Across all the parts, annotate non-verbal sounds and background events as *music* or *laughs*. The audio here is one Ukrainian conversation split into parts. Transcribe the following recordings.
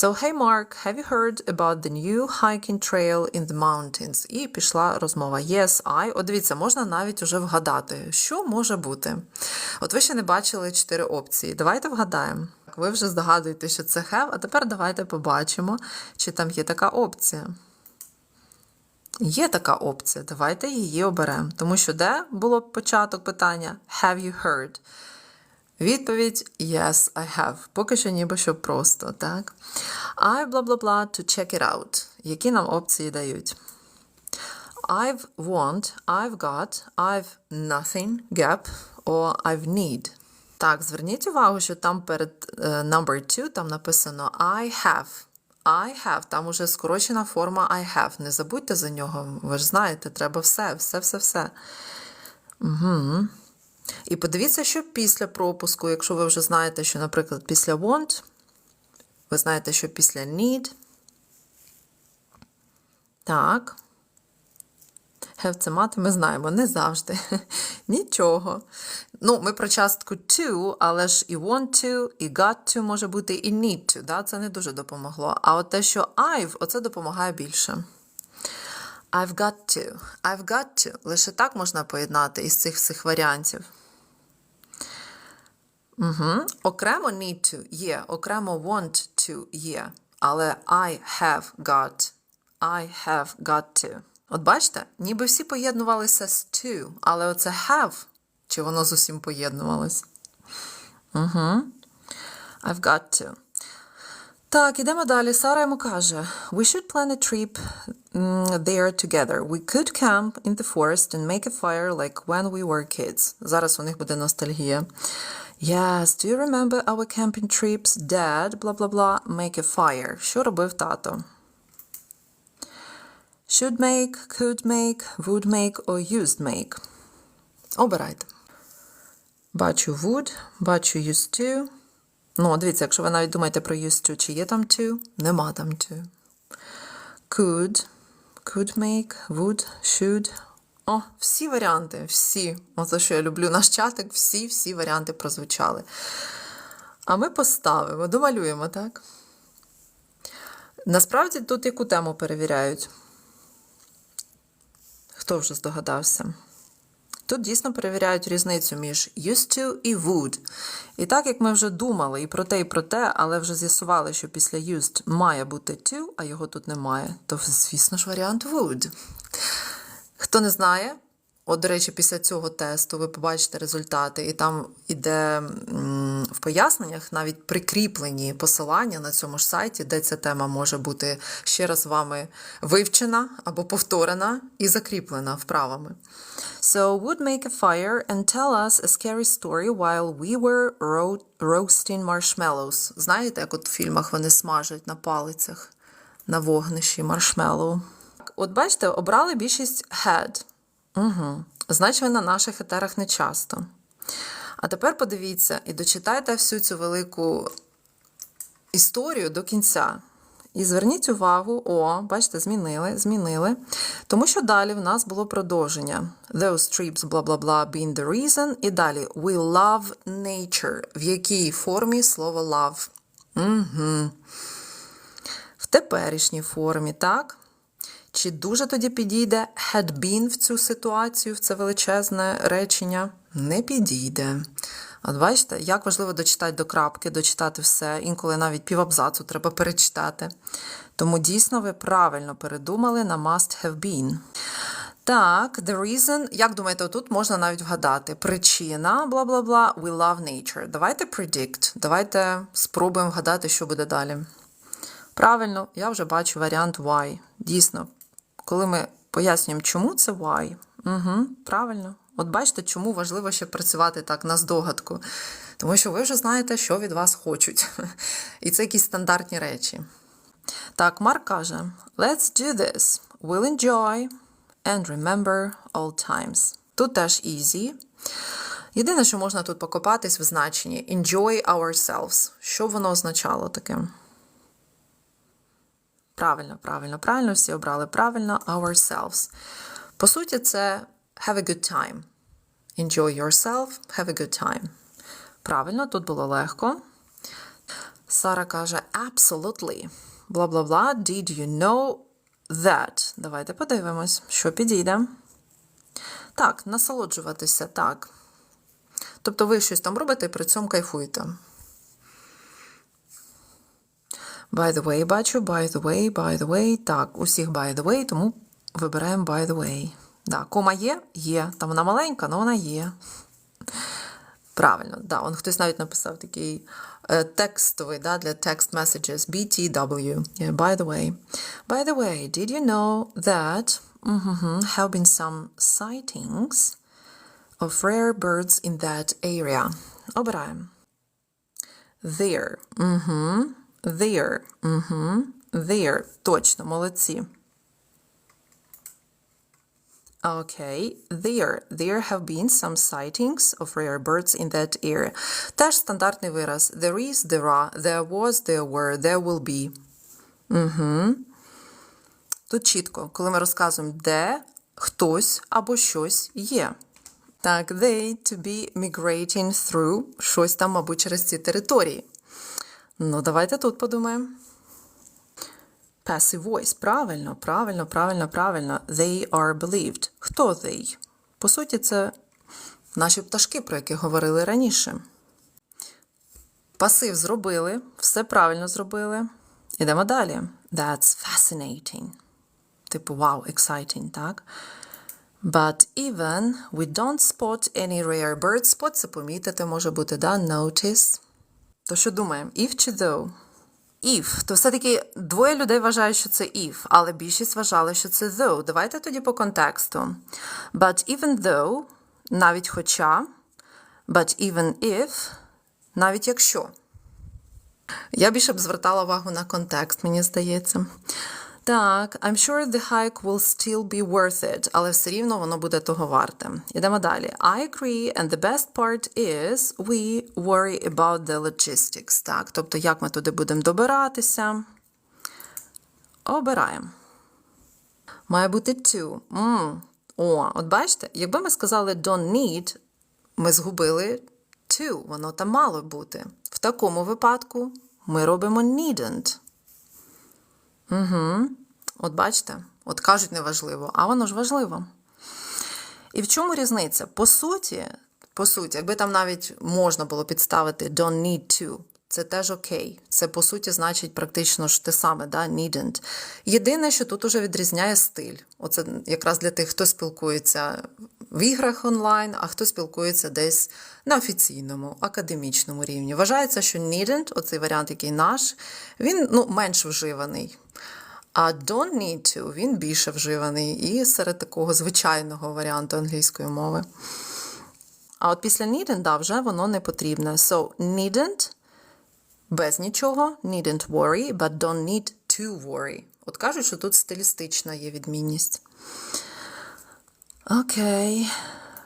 So, hey Mark, have you heard about the new hiking trail in the mountains? І пішла розмова. Yes, I. От дивіться, можна навіть уже вгадати, що може бути. От ви ще не бачили чотири опції. Давайте вгадаємо. Ви вже здогадуєте, що це have, а тепер давайте побачимо, чи там є така опція. Є така опція, давайте її оберемо. Тому що де було початок питання Have you heard? Відповідь Yes, I have. Поки що ніби що просто, так? I blah blah blah to check it out. Які нам опції дають? I've want, I've got, I've nothing, gap, or I've need. Так, зверніть увагу, що там перед е, number two там написано I have. I have, там уже скорочена форма I have. Не забудьте за нього. Ви ж знаєте, треба все, все, все, все. І подивіться, що після пропуску, якщо ви вже знаєте, що, наприклад, після want, ви знаєте, що після need. Так. Have це мати ми знаємо, не завжди. *laughs* Нічого. Ну, ми про частку to, але ж і want to, і got to може бути, і need to. Да? Це не дуже допомогло. А от те, що I've, оце допомагає більше. I've got to. I've got to. Лише так можна поєднати із цих всіх варіантів. Угу. Окремо need to є, окремо want to є. Але I have got. I have got to. От бачите, ніби всі поєднувалися з to, але оце have, чи воно з усім поєднувалось? Угу. I've got to. Так, ідемо далі. Сара йому каже: We should plan a trip mm, there together. We could camp in the forest and make a fire like when we were kids. Зараз у них буде ностальгія. Yes, do you remember our camping trips? Dad, blah blah blah, make a fire. Що робив тато? Should make, could make, would make or used make. Обирайте. Бачу would, бачу used to. Ну, дивіться, якщо ви навіть думаєте про used to, чи є там to, нема там to. Could, could make, would, should. О, всі варіанти, всі. Оце, що я люблю наш чатик, всі-всі варіанти прозвучали. А ми поставимо, домалюємо, так? Насправді тут яку тему перевіряють? Хто вже здогадався? Тут дійсно перевіряють різницю між used to і would. І так як ми вже думали і про те, і про те, але вже з'ясували, що після used має бути to, а його тут немає, то, звісно ж, варіант would. Хто не знає, от, до речі, після цього тесту ви побачите результати, і там іде в поясненнях навіть прикріплені посилання на цьому ж сайті, де ця тема може бути ще раз вами вивчена або повторена і закріплена вправами. So would make a fire and tell us a scary story while we were ro- roasting marshmallows. Знаєте, як от в фільмах вони смажать на палицях на вогнищі маршмеллоу. От бачите, обрали більшість had. Угу. Значить, на наших етерах не часто. А тепер подивіться і дочитайте всю цю велику історію до кінця. І зверніть увагу, о, бачите, змінили, змінили. Тому що далі в нас було продовження. Those trips, бла бла бла, being the reason. І далі we love nature. В якій формі слово love? Угу. В теперішній формі, так? Чи дуже тоді підійде had been в цю ситуацію, в це величезне речення? Не підійде. От бачите, як важливо дочитати до крапки, дочитати все, інколи навіть півабзацу треба перечитати. Тому дійсно ви правильно передумали на must have been. Так, the reason, як думаєте, тут можна навіть вгадати. Причина, бла бла бла, we love nature. Давайте predict. Давайте спробуємо вгадати, що буде далі. Правильно, я вже бачу варіант why. Дійсно, коли ми пояснюємо, чому це why. Угу, Правильно. От бачите, чому важливо ще працювати так на здогадку. Тому що ви вже знаєте, що від вас хочуть. *laughs* І це якісь стандартні речі. Так, Марк каже: Let's do this. We'll enjoy and remember all times. Тут теж easy. Єдине, що можна тут покопатись в значенні enjoy ourselves. Що воно означало таке? Правильно, правильно, правильно, всі обрали правильно ourselves. По суті, це have a good time. Enjoy yourself, have a good time. Правильно, тут було легко. Сара каже absolutely. Бла-бла-бла. Did you know that? Давайте подивимось, що підійде. Так, насолоджуватися, так. Тобто ви щось там робите і при цьому кайфуєте. By the way, бачу, by the way, by the way. Так, усіх by the way, тому вибираємо by the way. Да, кома є? Є. Там вона маленька, але вона є. Правильно, да, он хтось навіть написав такий е, текстовий, да, для text messages, BTW. Yeah, by the way. By the way, did you know that mhm, have been some sightings of rare birds in that area? Обираємо. There. Угу. There. Угу. There. Точно, молодці. Okay, there. There have been some sightings of rare birds in that area. Теж стандартний вираз. There is, there are, there was, there were, there will be. Угу. Тут чітко, коли ми розказуємо, де хтось або щось є. Так, they to be migrating through щось там, мабуть, через ці території. Ну, давайте тут подумаємо. Passive voice. Правильно, правильно, правильно, правильно. They are believed. Хто they? По суті, це наші пташки, про які говорили раніше. Пасив зробили, все правильно зробили. Ідемо далі. That's fascinating. Типу, wow, exciting, так? But even we don't spot any rare birds. Spot це помітити може бути, да? Notice. То що думаємо? If чи though? If. То все-таки двоє людей вважають, що це if, але більшість вважали, що це though. Давайте тоді по контексту. But even though, навіть хоча, but even if, навіть якщо. Я більше б звертала увагу на контекст, мені здається. Так, I'm sure the hike will still be worth it, але все рівно воно буде того варте. Ідемо далі. I agree, and the best part is we worry about the logistics. Так, тобто, як ми туди будемо добиратися. Обираємо. Має бути to. М. О, от бачите, якби ми сказали don't need, ми згубили to, воно там мало бути. В такому випадку ми робимо needn't. Угу. От бачите, от кажуть неважливо, а воно ж важливо. І в чому різниця? По суті, по суті, якби там навіть можна було підставити don't need to, це теж окей. Це по суті значить практично ж те саме, да? needn't. Єдине, що тут уже відрізняє стиль. Оце якраз для тих, хто спілкується в іграх онлайн, а хто спілкується десь на офіційному, академічному рівні. Вважається, що needn't, оцей варіант, який наш, він ну, менш вживаний. А don't need to, він більше вживаний і серед такого звичайного варіанту англійської мови. А от після needn't, да, вже воно не потрібне. So, needn't без нічого, needn't worry, but don't need to worry. От кажуть, що тут стилістична є відмінність. Окей.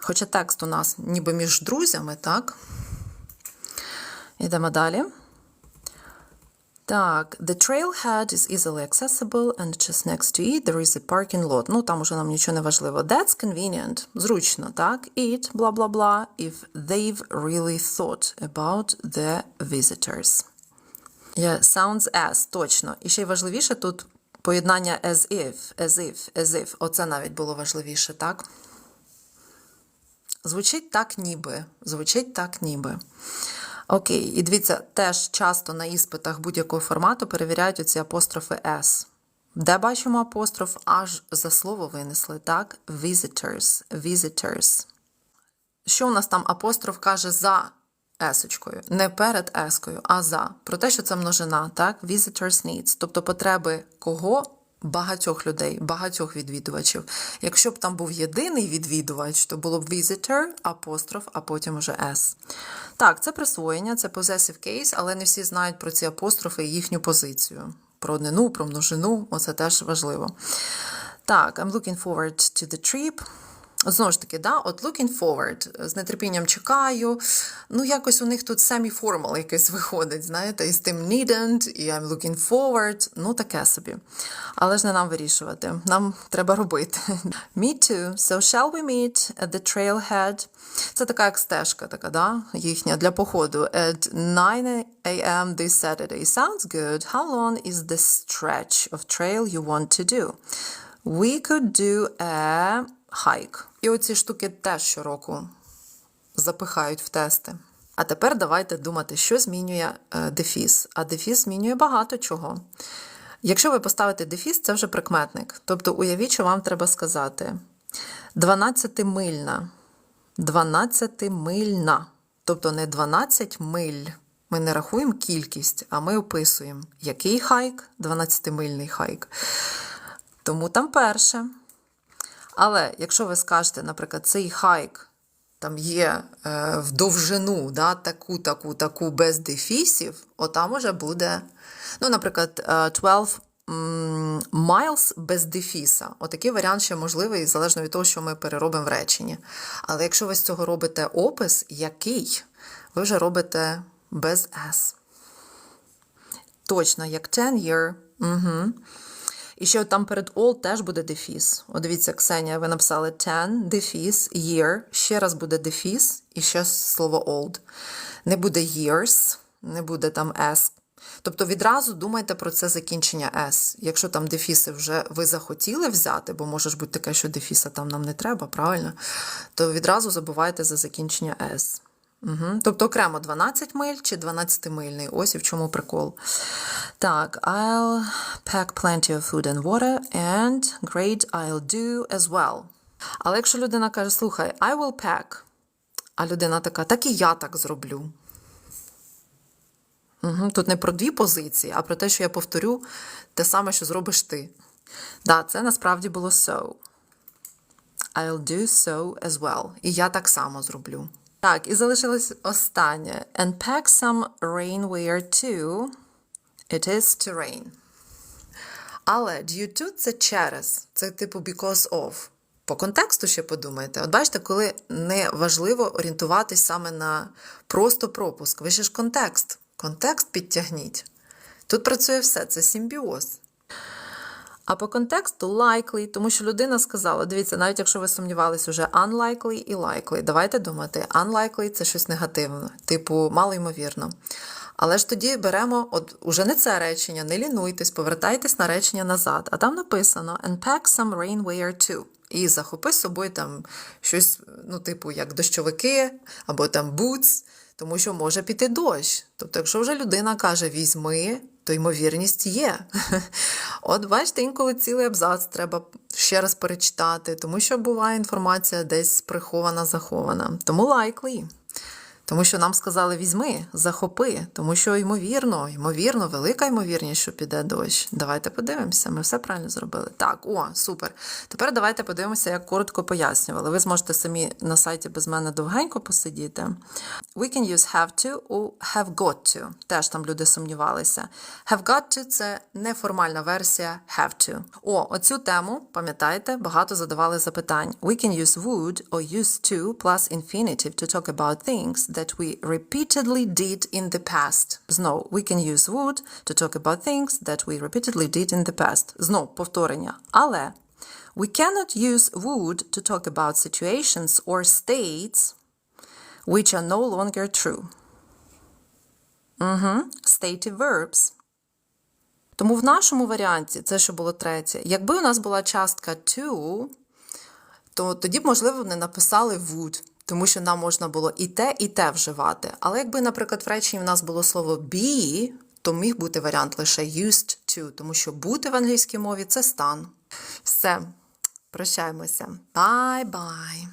Хоча текст у нас ніби між друзями, так? Ідемо далі. Так, the trailhead is easily accessible and just next to it there is a parking lot. Ну, там уже нам нічого не важливо. That's convenient. Зручно, так? It, бла бла бла, if they've really thought about the visitors. Yeah, sounds as, точно. І ще й важливіше тут поєднання as if, as if, as if. Оце навіть було важливіше, так? Звучить так ніби. Звучить так ніби. Окей, і дивіться, теж часто на іспитах будь-якого формату перевіряють оці апострофи S. Де бачимо апостроф, аж за слово винесли, так? Visitors, visitors. Що у нас там апостроф каже за есочкою? Не перед ескою, а за. Про те, що це множина, так? Visitors needs. Тобто потреби кого? Багатьох людей, багатьох відвідувачів. Якщо б там був єдиний відвідувач, то було б visitor, апостроф, а потім уже S. Так, це присвоєння, це possessive case, але не всі знають про ці апострофи і їхню позицію. Про однину, про множину, оце теж важливо. Так, I'm looking forward to the trip. Знову ж таки, да, от looking forward, з нетерпінням чекаю. Ну, якось у них тут semi-formal якийсь виходить, знаєте, із тим needn't, і I'm looking forward, ну таке собі. Але ж не нам вирішувати, нам треба робити. Me too. So shall we meet at the trailhead? Це така як стежка, така, да, їхня для походу. At 9 a.m. this Saturday. Sounds good. How long is the stretch of trail you want to do? We could do a hike. І оці штуки теж щороку запихають в тести. А тепер давайте думати, що змінює е, дефіс. А дефіс змінює багато чого. Якщо ви поставите дефіс, це вже прикметник. Тобто уявіть, що вам треба сказати 12-мильна. 12-мильна. Тобто не 12 миль. Ми не рахуємо кількість, а ми описуємо, який хайк, 12-мильний хайк. Тому там перше. Але якщо ви скажете, наприклад, цей хайк там є е, в довжину, да, таку, таку, таку без дефісів, отам уже буде, ну, наприклад, е, 12 miles без дефіса. Отакий варіант ще можливий, залежно від того, що ми переробимо в реченні. Але якщо ви з цього робите опис, який, ви вже робите без S. Точно, як 10 year. Угу. І ще там перед all теж буде дефіс. От дивіться, Ксенія, ви написали 10, дефіс, year, ще раз буде дефіс, і ще слово old. Не буде years, не буде там s. Тобто відразу думайте про це закінчення s. Якщо там дефіси вже ви захотіли взяти, бо може ж бути таке, що дефіса там нам не треба, правильно? То відразу забувайте за закінчення s. Угу. Тобто окремо 12 миль чи 12-мильний. Ось і в чому прикол. Так, I'll pack plenty of food and water, and great I'll do as well. Але якщо людина каже, слухай, I will pack, а людина така, так і я так зроблю. Угу. Тут не про дві позиції, а про те, що я повторю те саме, що зробиш ти. Да, це насправді було so. I'll do so as well. І я так само зроблю. Так, і залишилось останнє. And pack some rainwear too. It is to rain. Але due to це через. Це типу because of. По контексту ще подумайте. От бачите, коли не важливо орієнтуватись саме на просто пропуск. Ви ще ж контекст. Контекст підтягніть. Тут працює все, це симбіоз. А по контексту likely, тому що людина сказала: дивіться, навіть якщо ви сумнівались уже unlikely і likely, давайте думати, unlikely – це щось негативне, типу малоймовірно. Але ж тоді беремо, от уже не це речення, не лінуйтесь, повертайтесь на речення назад. А там написано and pack some rainwear too. І захопи з собою там щось, ну, типу, як дощовики або там boots, тому що може піти дощ. Тобто, якщо вже людина каже візьми, то ймовірність є. *laughs* От бачите, інколи цілий абзац треба ще раз перечитати, тому що буває інформація десь прихована, захована. Тому likely. Тому що нам сказали візьми, захопи, тому що ймовірно, ймовірно, велика ймовірність, що піде дощ. Давайте подивимося, ми все правильно зробили. Так, о, супер. Тепер давайте подивимося, як коротко пояснювали. Ви зможете самі на сайті без мене довгенько посидіти. We can use have to or have got to. Теж там люди сумнівалися. Have got to – це неформальна версія have to. О, оцю тему, пам'ятаєте, багато задавали запитань. We can use would or use to plus infinitive to talk about things that we repeatedly did in the past. Знов, we can use would to talk about things that we repeatedly did in the past. Знов, повторення. Але we cannot use would to talk about situations or states which are no longer true. Угу. Stative verbs. Тому в нашому варіанті, це що було третє, якби у нас була частка to, то тоді б, можливо, не написали would, тому що нам можна було і те, і те вживати. Але якби, наприклад, в реченні в нас було слово be, то міг бути варіант лише used to, тому що бути в англійській мові це стан. Все, прощаємося. Bye-bye.